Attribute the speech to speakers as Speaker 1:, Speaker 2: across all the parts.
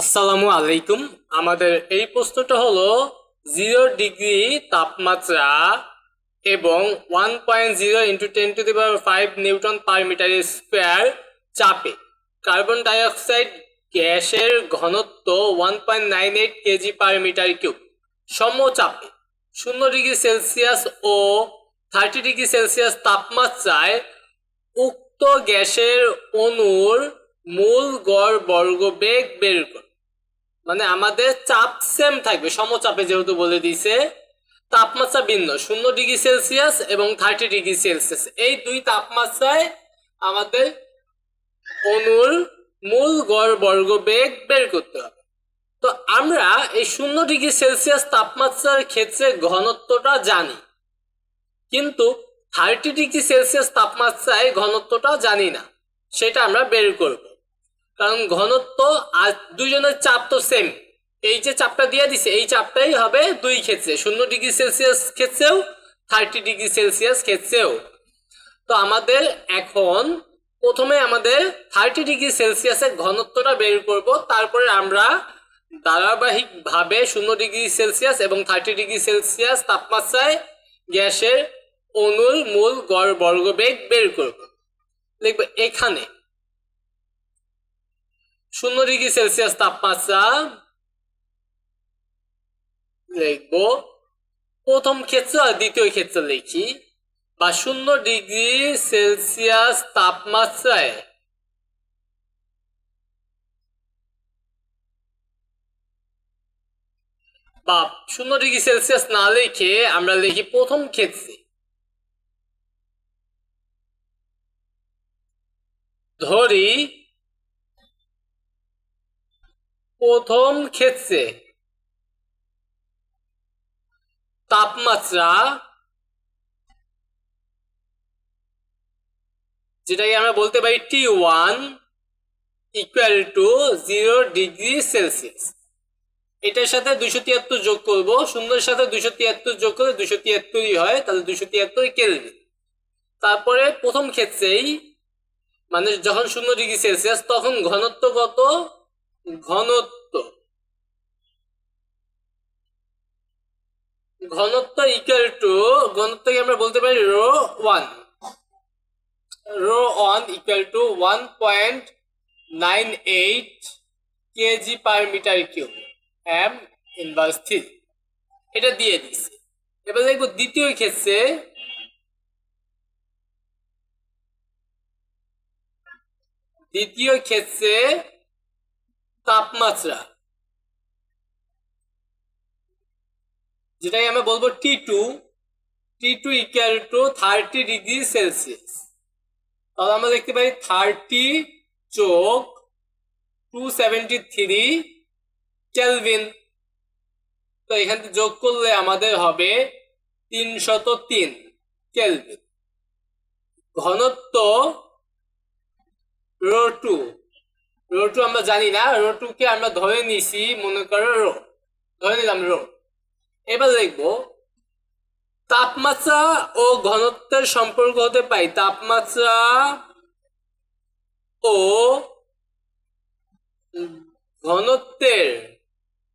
Speaker 1: আসসালামু আলাইকুম। আমাদের এই প্রশ্নটা হলো জিরো ডিগ্রি তাপমাত্রা এবং one point zero into ten to the power five newton per metre square চাপে। কার্বন ডাইঅক্সাইড গ্যাসের ঘনত্ব one point nine eight KG per metre cube সমচাপে। শূন্য ডিগ্রি সেলসিয়াস ও থার্টি ডিগ্রি সেলসিয়াস তাপমাত্রায় উক্ত গ্যাসের অণুর মূল গড় বর্গ বেগ বের কর। মানে আমাদের চাপ সেম থাকবে, সমচাপে যেহেতু বলে দিছে তাপমাত্রা ভিন্ন, শূন্য ডিগ্রি সেলসিয়াস এবং থার্টি ডিগ্রি সেলসিয়াস। এই দুই তাপমাত্রায় আমাদের অণুর মূল গড় বর্গ বেগ বের করতে হবে। তো আমরা এই শূন্য ডিগ্রি সেলসিয়াস তাপমাত্রার ক্ষেত্রে ঘনত্বটা জানি, কিন্তু থার্টি ডিগ্রি সেলসিয়াস তাপমাত্রায় ঘনত্বটা জানি না, সেটা আমরা বের করব। কারণ ঘনত্ব আর দুইজনের চাপ তো সেম এই যে চাপটা দিয়ে দিছে, এই চাপটাই হবে দুই ক্ষেত্রে। শূন্য ডিগ্রি সেলসিয়াস ক্ষেত্রেও থার্টি ডিগ্রি সেলসিয়াস ক্ষেত্রেও। তো আমাদের এখন প্রথমে আমাদের থার্টি ডিগ্রি সেলসিয়াসের ঘনত্বটা বের করব, তারপরে আমরা ধারাবাহিকভাবে শূন্য ডিগ্রি সেলসিয়াস এবং থার্টি ডিগ্রি সেলসিয়াস তাপমাত্রায় গ্যাসের অণুর মূল গড় বর্গবেগ বের করব। দেখবে এখানে শূন্য ডিগ্রি সেলসিয়াস তাপমাত্রা লিখব প্রথম ক্ষেত্র আর দ্বিতীয় ক্ষেত্র লিখি বা শূন্য ডিগ্রি সেলসিয়াস তাপমাত্রায় বা শূন্য ডিগ্রি সেলসিয়াস না লিখে আমরা লিখি প্রথম ক্ষেত্রে ধরি প্রথম ক্ষেত্রে তাপমাত্রা, যেটাকে আমরা বলতে পারি T one equal to zero degree Celsius এটার সাথে দুশো তিয়াত্তর যোগ করব সুন্দর সাথে দুশো তিয়াত্তর যোগ করে দুশো তিয়াত্তরই হয়, তাহলে দুশো তিয়াত্তর কেলভিন তারপরে প্রথম ক্ষেত্রেই মানে যখন শূন্য ডিগ্রি সেলসিয়াস তখন ঘনত্ব কত? ঘনত্ব। ঘনত্ব ইকুয়াল টু ঘনত্বকে আমরা বলতে পারি rho one. Rho one equal to one point nine eight KG per metre cube M inverse three এটা দিয়ে দিছি। এবার দেখব দ্বিতীয় ক্ষেত্রে দ্বিতীয় ক্ষেত্রে তাপমাত্রা। যেটাকে আমরা বলব T two T two equal to thirty degree Celsius তাহলে আমরা দেখতে পাই থার্টি চোখ টু সেভেন্টি থ্রি কেলভিন তো এখান থেকে যোগ করলে আমাদের হবে তিনশত তিন কেলভিন ঘনত্ব রো টু রো টু আমরা জানি না। রো টু কে আমরা ধরে নিছি মনে করো রো। ধরে নিলাম রো। এবার দেখব, তাপমাত্রা ও ঘনত্বের সম্পর্ক হতে পাই তাপমাত্রা ও ঘনত্বের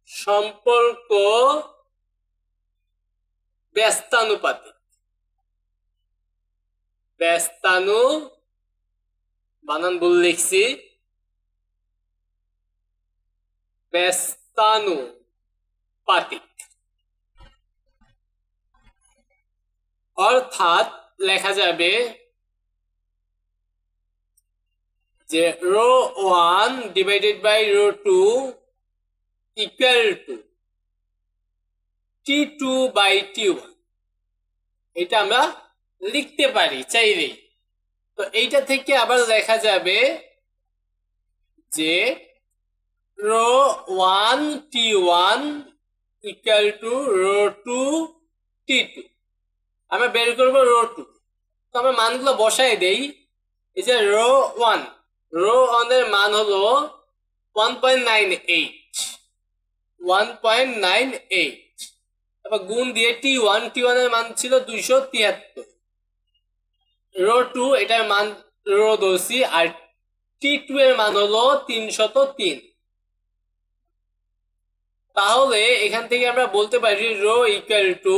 Speaker 1: সম্পর্ক ব্যস্তানুপাতিক। ব্যস্তানু বানান ভুল লিখছি। ব্যস্তানুপাতিক অর্থাৎ লেখা যাবে যে rho one divided by rho two equal to T two by T one. এটা আমরা লিখতে পারি চাইলেই। তো এইটা থেকে আবার লেখা যাবে যে rho one T one equal to rho two T two আমরা বের করব রো টু তো আমরা মানগুলো বসাই দেই। এই যে রো ওয়ান রো ওয়ানের মান হলো one point nine eight one point nine eight তারপর গুণ দিয়ে টি ওয়ান টি ওয়ানের মান ছিল দুইশো তিয়াত্তর। রো টু এটার মান রো ধরছি আর টি টু এর মান হলো তিনশত তিন। তাহলে এখান থেকে আমরা বলতে পারি rho equal to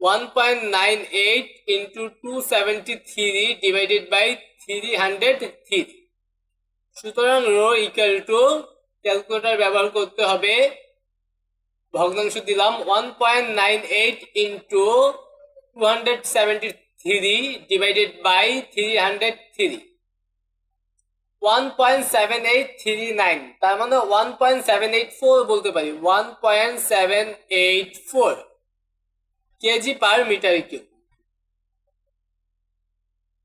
Speaker 1: one point nine eight into two seventy three divided by three hundred three সুতরাং রো ইকুয়াল টু ক্যালকুলেটর ব্যবহার করতে হবে। ভগ্নাংশ দিলাম। One point nine eight into two hundred seventy three divided by three hundred three one point seven eight three nine তার মানে one point seven eight four বলতে পারি। One point seven eight four KG per metre cube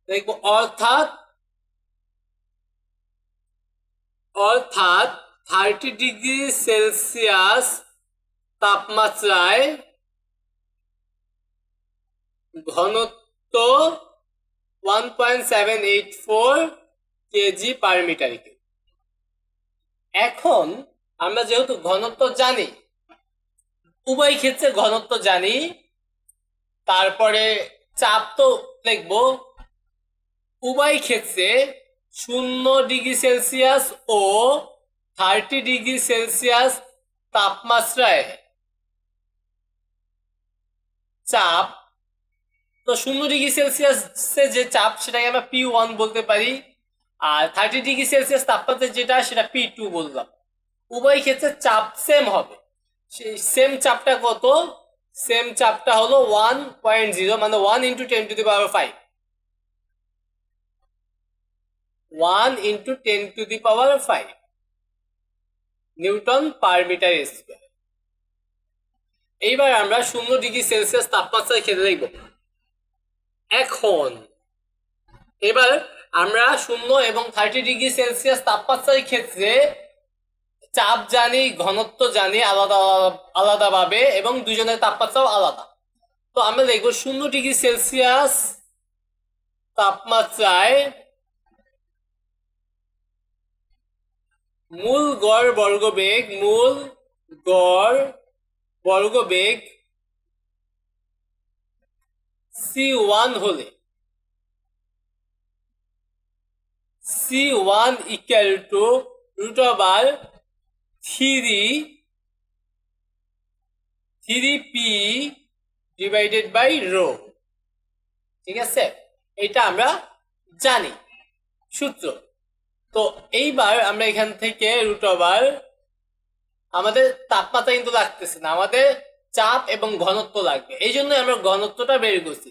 Speaker 1: দেখব, অর্থাৎ অর্থাৎ thirty degree Celsius তাপমাত্রায় ঘনত্ব one point seven eight four KG per metre cube এখন আমরা যেহেতু ঘনত্ব জানি, উভয় ক্ষেত্রে ঘনত্ব জানি, তারপরে চাপ তো লিখব উভয় ক্ষেত্রে শূন্য ডিগ্রি সেলসিয়াস ও থার্টি ডিগ্রি সেলসিয়াস তাপমাত্রায় চাপ, তো শূন্য ডিগ্রি সেলসিয়াসে যে চাপ সেটাকে আমরা পি ওয়ান বলতে পারি। আর থার্টি ডিগ্রি সেলসিয়াস তাপমাত্রা যেটা, সেটা পি টু বললাম। উভয় ক্ষেত্রে চাপ সেম হবে। সেই সেম চাপটা কত? সেম চাপটা হলো ওয়ান পয়েন্ট জিরো মানে one into ten to the power five one into ten to the power five newton per metre square এইবার আমরা শূন্য ডিগ্রি সেলসিয়াস তাপমাত্রার ক্ষেত্রে দেখব। এখন, এবার আমরা শূন্য এবং থার্টি ডিগ্রি সেলসিয়াস তাপমাত্রার ক্ষেত্রে চাপ জানি, ঘনত্ব জানি আলাদা, আলাদাভাবে এবং দুজনের তাপমাত্রাও আলাদা। তো আমরা দেখব শূন্য ডিগ্রি সেলসিয়াস তাপমাত্রায় মূল গড় বর্গবেগ, মূল গড় বর্গবেগ সি ওয়ান হলে C one equal to root over three three P divided by rho ঠিক আছে? এটা আমরা জানি, সূত্র। তো এইবার আমরা এখান থেকে রুট ওভার আমাদের তাপমাত্রা কিন্তু লাগতেছে না, আমাদের চাপ এবং ঘনত্ব লাগবে। এই জন্য আমরা ঘনত্বটা বের করছি।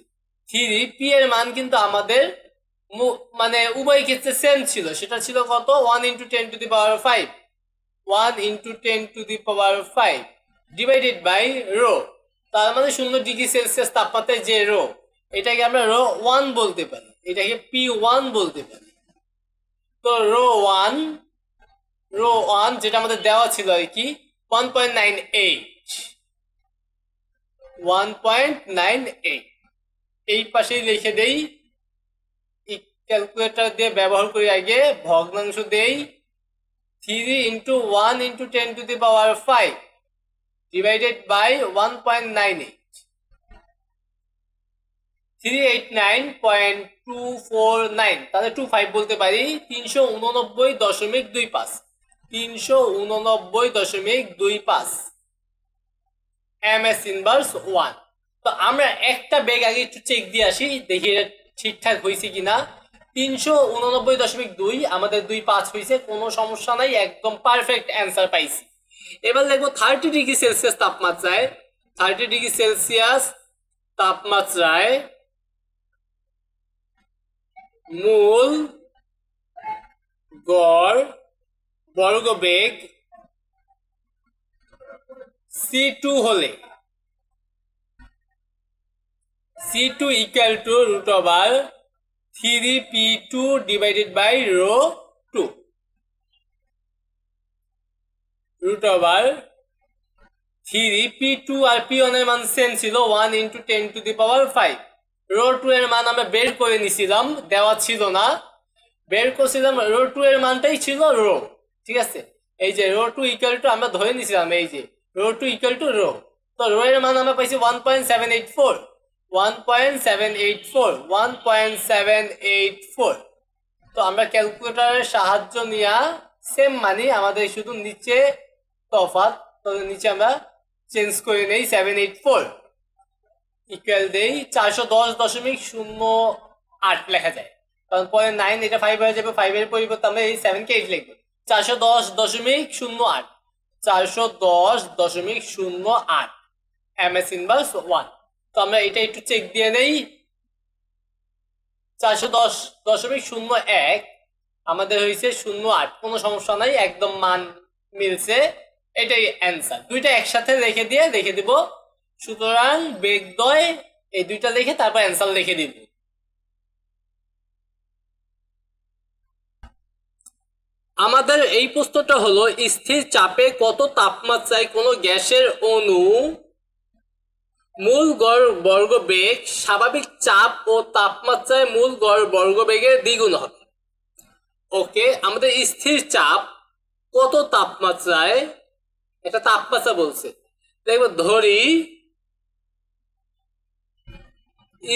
Speaker 1: থ্রি পি এর মান কিন্তু আমাদের মানে উভয় ক্ষেত্রে সেম ছিল। সেটা ছিল কত? One into ten to the power five one into ten to the power five divided by rho তার মানে শূন্য ডিগ্রি সেলসিয়াস তাপমাত্রায় যে রো এটাকে আমরা রো ওয়ান বলতে পারি। এটাকে পি ওয়ান বলতে পারি। তো রো ওয়ান রো ওয়ান যেটা আমাদের দেওয়া ছিল আর কি one point nine eight one point nine eight এই পাশেই লিখে দেই ক্যালকুলেটর দিয়ে ব্যবহার করি আগে, ভগ্নাংশ দেই three into one into ten to the power five divided by one point nine eight three eight nine point two four nine তাহলে টু ফাইভ বলতে পারি, তিনশো উননব্বই দশমিক দুই পাঁচ, তিনশো উননব্বই দশমিক দুই পাঁচ এম এস ইনভার্স ওয়ান তো আমরা একটা বেগ আগে একটু চেক দিয়ে আসি, দেখি এটা ঠিকঠাক হয়েছে কিনা। তিনশো উননব্বই দশমিক দুই আমাদের দুই পাঁচ হয়েছে, কোনো সমস্যা নাই, একদম পারফেক্ট অ্যান্সার পাইছি। এবার দেখব থার্টি ডিগ্রি সেলসিয়াস তাপমাত্রায় থার্টি ডিগ্রি সেলসিয়াস তাপমাত্রায় মূল, গড়, বর্গবেগ সি টু হলে C two equal to root over three P two divided by rho two root over three P two R P ওয়ানের মান সেম ছিল one into ten to the power five rho two এর মান আমরা বের করে নিছিলাম, দেওয়া ছিল না। বের করছিলাম রো টু এর মানটাই ছিল রো ঠিক আছে? এই যে রো টু ইকুয়াল টু আমরা ধরে নিছিলাম, এই যে rho two equal to rho তো রো এর মান আমরা পাইছি one point seven eight four one point seven eight four one point seven eight four তো আমরা ক্যালকুলেটরের সাহায্য নিয়ে সেম মানি আমাদের শুধু নিচে তফাৎ তাহলে নিচে আমরা চেঞ্জ করে নেই সেভেন এইট ফোর ইকুয়াল দেই চারশো দশ দশমিক শূন্য আট লেখা যায়। কারণ পরে নাইন এটা ফাইভ হয়ে যাবে ফাইভের পরিবর্তে আমরা এই সেভেনকে এইট লিখব। চারশো দশ দশমিক শূন্য আট। চারশো দশ দশমিক শূন্য আট। এম এস ইনভার্স ওয়ান তো আমরা এটা একটু চেক দিয়ে নেই চারশো দশ, দশমিক শূন্য এক। আমাদের হয়েছে শূন্য আট। কোনো সমস্যা নাই, একদম মান মিলছে। এটাই অ্যান্সার দুইটা একসাথে রেখে দিয়ে রেখে দিব। সুতরাং বেগদয় এই দুইটা লিখে তারপর অ্যান্সার লিখে দিব। আমাদের এই প্রশ্নটা হলো, স্থির চাপে কত তাপমাত্রায় কোনো গ্যাসের অণু মূল গড় বর্গবেগ স্বাভাবিক চাপ ও তাপমাত্রায় মূল গড় বর্গবেগের দ্বিগুণ হবে। ওকে, আমাদের স্থির চাপ কত তাপমাত্রায়? এটা তাপমাত্রা বলছে। দেখব, ধরি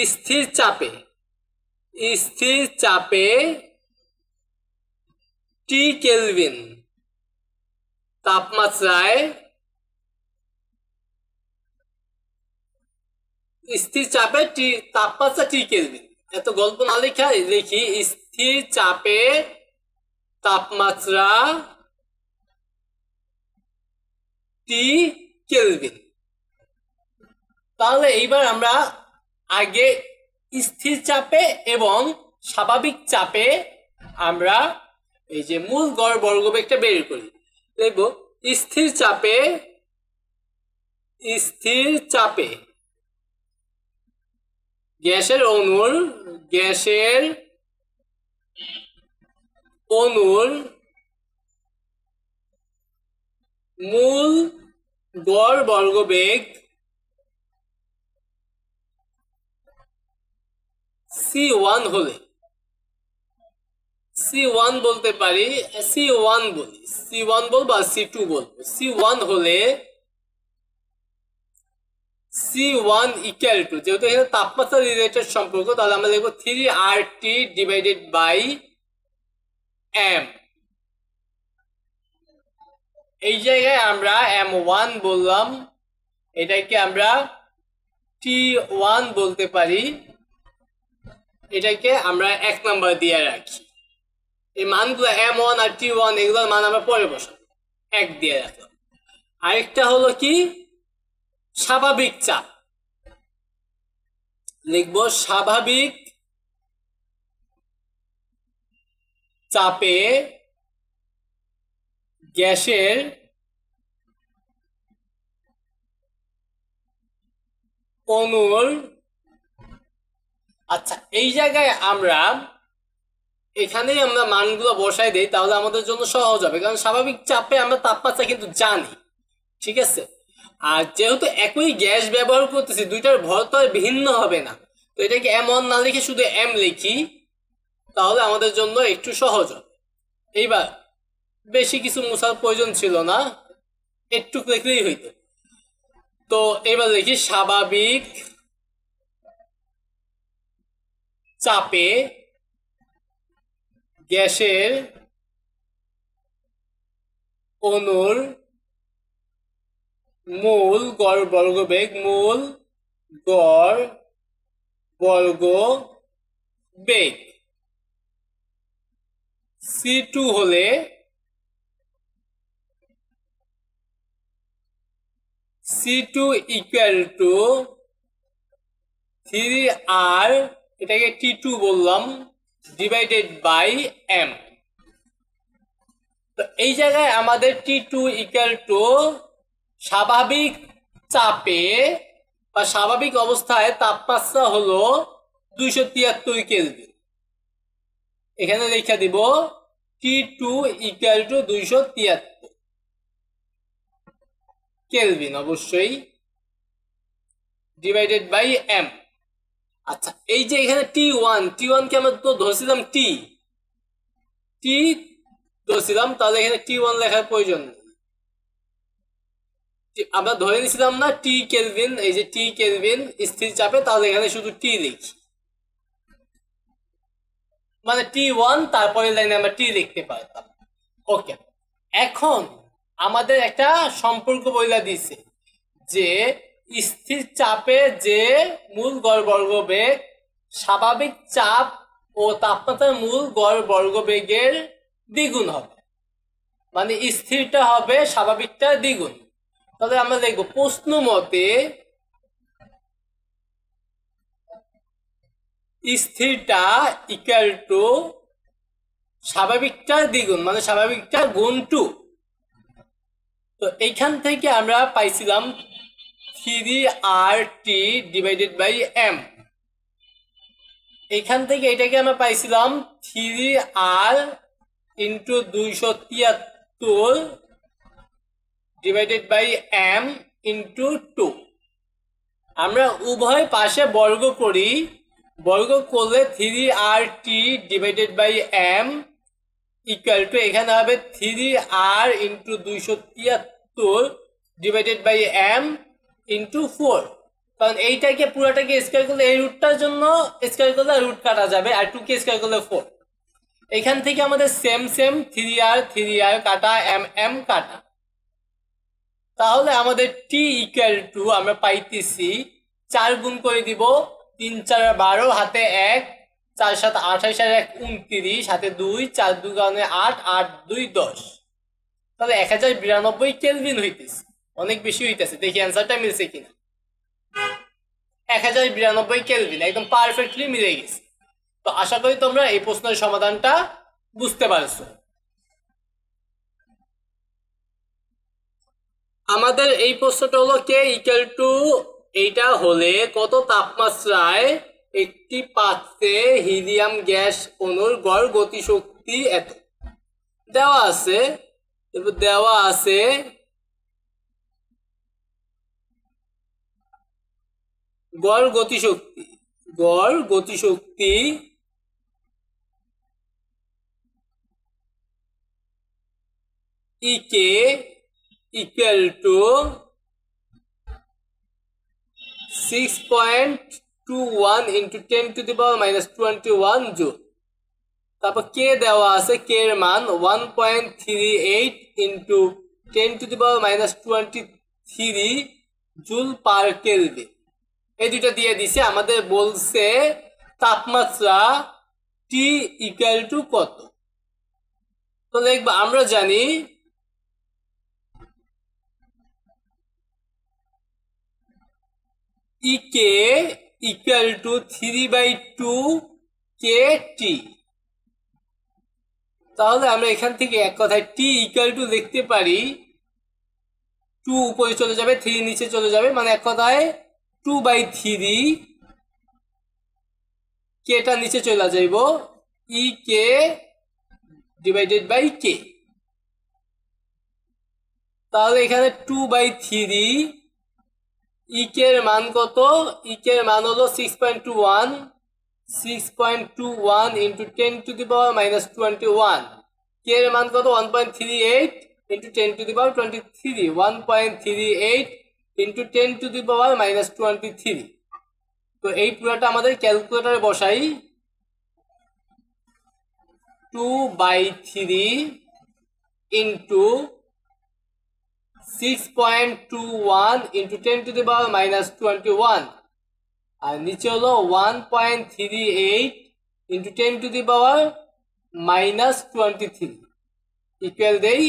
Speaker 1: স্থির চাপে স্থির চাপে টি কেলভিন তাপমাত্রায় স্থির চাপে টি, তাপমাত্রা টি কেলভিন এত গল্প না লেখা লিখি, স্থির চাপে তাপমাত্রা টি কেলভিন। তাহলে এইবার আমরা আগে স্থির চাপে এবং স্বাভাবিক চাপে আমরা এই যে মূল গড় বর্গবেগটা বের করি। দেখব, স্থির চাপে স্থির চাপে গ্যাসের অণুর গ্যাসের অণুর মূল গড় বর্গবেগ সি ওয়ান হলে সি ওয়ান বলতে পারি সি ওয়ান বলি সি ওয়ান বলব আর সি টু বলব। সি ওয়ান হলে সি ওয়ান ইকুয়াল টু যেহেতু এখানে তাপমাত্রা রিলেটেড সম্পর্ক, তাহলে আমরা লিখব three R T divided by M এই জায়গায় আমরা এম ওয়ান বললাম, এটাকে আমরা টি ওয়ান বলতে পারি, এটাকে আমরা এক নাম্বার দিয়ে রাখি। এই মানগুলো এম ওয়ান আর টি ওয়ান এগুলোর মান আমরা পরে বসাবো। এক দিয়ে রাখলাম। আরেকটা হলো কি? স্বাভাবিক চাপ। লিখব স্বাভাবিক চাপে গ্যাসের অণুর আচ্ছা এই জায়গায় আমরা এখানেই আমরা মানগুলো বসাই দিই, তাহলে আমাদের জন্য সহজ হবে, কারণ স্বাভাবিক চাপে আমরা তাপমাত্রা কিন্তু জানি, ঠিক আছে? আর যেহেতু একই গ্যাস ব্যবহার করতেছি, দুইটার ভর তো আর ভিন্ন হবে না। তো এটাকে এম ওয়ান না লিখে শুধু এম লিখি, তাহলে আমাদের জন্য একটু সহজ হবে। এইবার, বেশি কিছু মুছার প্রয়োজন ছিল না, একটু লিখলেই হইতো। তো এবার লিখি স্বাভাবিক চাপে গ্যাসের অণুর মূল গড় বর্গবেগ, মূল গড় বর্গ বেগ সি টু হলে C two equal to three R এটাকে টি টু বললাম ডিভাইডেড বাই এম তো এই জায়গায় আমাদের টি টু ইকুয়াল টু স্বাভাবিক চাপে বা স্বাভাবিক অবস্থায় তাপমাত্রা হলো দুইশো তিয়াত্তর কেলভিন। এখানে লেখা দিব টি টু ইকুয়াল টু দুইশো তিয়াত্তর কেলভিন অবশ্যই। Divided by M. আচ্ছা এই যে এখানে টি ওয়ান, টি ওয়ানকে আমরা তো ধরছিলাম টি। টি ধরছিলাম, তাহলে এখানে টি ওয়ান লেখার প্রয়োজন নেই। আমরা ধরে নিছিলাম না টি কেলভিন এই যে টি কেলভিন স্থির চাপে, তাহলে এখানে শুধু টি লিখি। মানে টি ওয়ান তারপরে লাইনে আমরা টি লিখতে পারতাম। ওকে এখন আমাদের একটা সম্পর্ক বইলা দিছে যে স্থির চাপে যে মূল গড় বর্গবেগ স্বাভাবিক চাপ ও তাপমাত্রার মূল গড় বর্গবেগের দ্বিগুণ হবে। মানে স্থিরটা হবে স্বাভাবিকটা দ্বিগুণ। তাহলে আমরা দেখব, প্রশ্ন মতে স্থিরটা ইকুয়াল টু স্বাভাবিকটার দ্বিগুণ মানে স্বাভাবিকটা গুণ টু তো এইখান থেকে আমরা পাইছিলাম three R T divided by M এইখান থেকে এটাকে আমরা পাইছিলাম থ্রি আর ইন্টু দুইশো তিয়াত্তর divided by M into two আমরা উভয় পাশে বর্গ করি। বর্গ করলে three R T divided by M equal to এখানে হবে থ্রি আর ইন্টু দুইশো তিয়াত্তর divided by M into four কারণ এইটাকে, পুরোটাকে স্কোয়ার করলে, এই রুটটার জন্য স্কোয়ার করলে রুট কাটা যাবে আর টু কে স্কোয়ার করলে ফোর এখান থেকে আমাদের same same three R three R কাটা এম এম কাটা। তাহলে আমাদের টি ইকুয়াল টু আমরা পাইতেছি চার গুণ করে দিব তিন, চার, বারো, হাতে এক, চার, সাত, আঠাশ, আর এক, উনত্রিশ, হাতে দুই, চার, দুই কারণে আট আট, দুই, দশ। তাহলে এক হাজার বিরানব্বই কেলভিন হইতেছে। অনেক বেশি হইতেছে। দেখি অ্যান্সারটা মিলছে কিনা। এক হাজার বিরানব্বই কেলভিন, একদম পারফেক্টলি মিলে গেছে। তো আশা করি তোমরা এই প্রশ্নের সমাধানটা বুঝতে পারছ। আমাদের এই প্রশ্নটা হলো কে ইকুয়াল টু এইটা হলে কত তাপমাত্রায় একটি পাত্রে হিলিয়াম গ্যাস অণুর গড় গতিশক্তি এত? দেওয়া আছে। দেওয়া আছে গড় গতিশক্তি। গড় গতিশক্তি E k two one into ten to the power minus twenty one joule তারপর কে দেওয়া আছে কে এর মান one point three eight into ten to the power minus twenty three joule per kelvin এই দুটো দিয়ে দিছে, আমাদের বলছে তাপমাত্রা টি ইকুয়াল টু কত? তো দেখব, আমরা জানি E k equal to three by two K T তাহলে আমরা এখান থেকে এক কথায় টি ইকুয়াল টু দেখতে পারি টু উপরে চলে যাবে থ্রি নিচে চলে যাবে মানে এক কথায় টু বাই থ্রি কেটা নিচে চলে যাইব ই কে ডিভাইডেড বাই কে তাহলে এখানে টু বাই থ্রি ইকের মান কত? ইকের মান হলো six point two one six point two one into ten to the power minus twenty one K এর মান কত? One point three eight into ten to the power twenty three one point three eight into ten to the power minus twenty three তো এই পুরোটা আমাদের ক্যালকুলেটারে বসাই। Two by three into six point two one into ten to the power minus twenty one আর নিচে হলো one point three eight into ten to the power minus twenty three equal দেই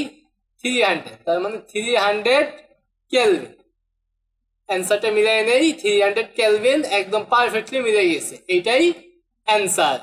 Speaker 1: three hundred তার মানে three hundred kelvin অ্যান্সারটা মিলাই নেই three hundred kelvin একদম perfectly মিলে গেছে। এইটাই অ্যান্সার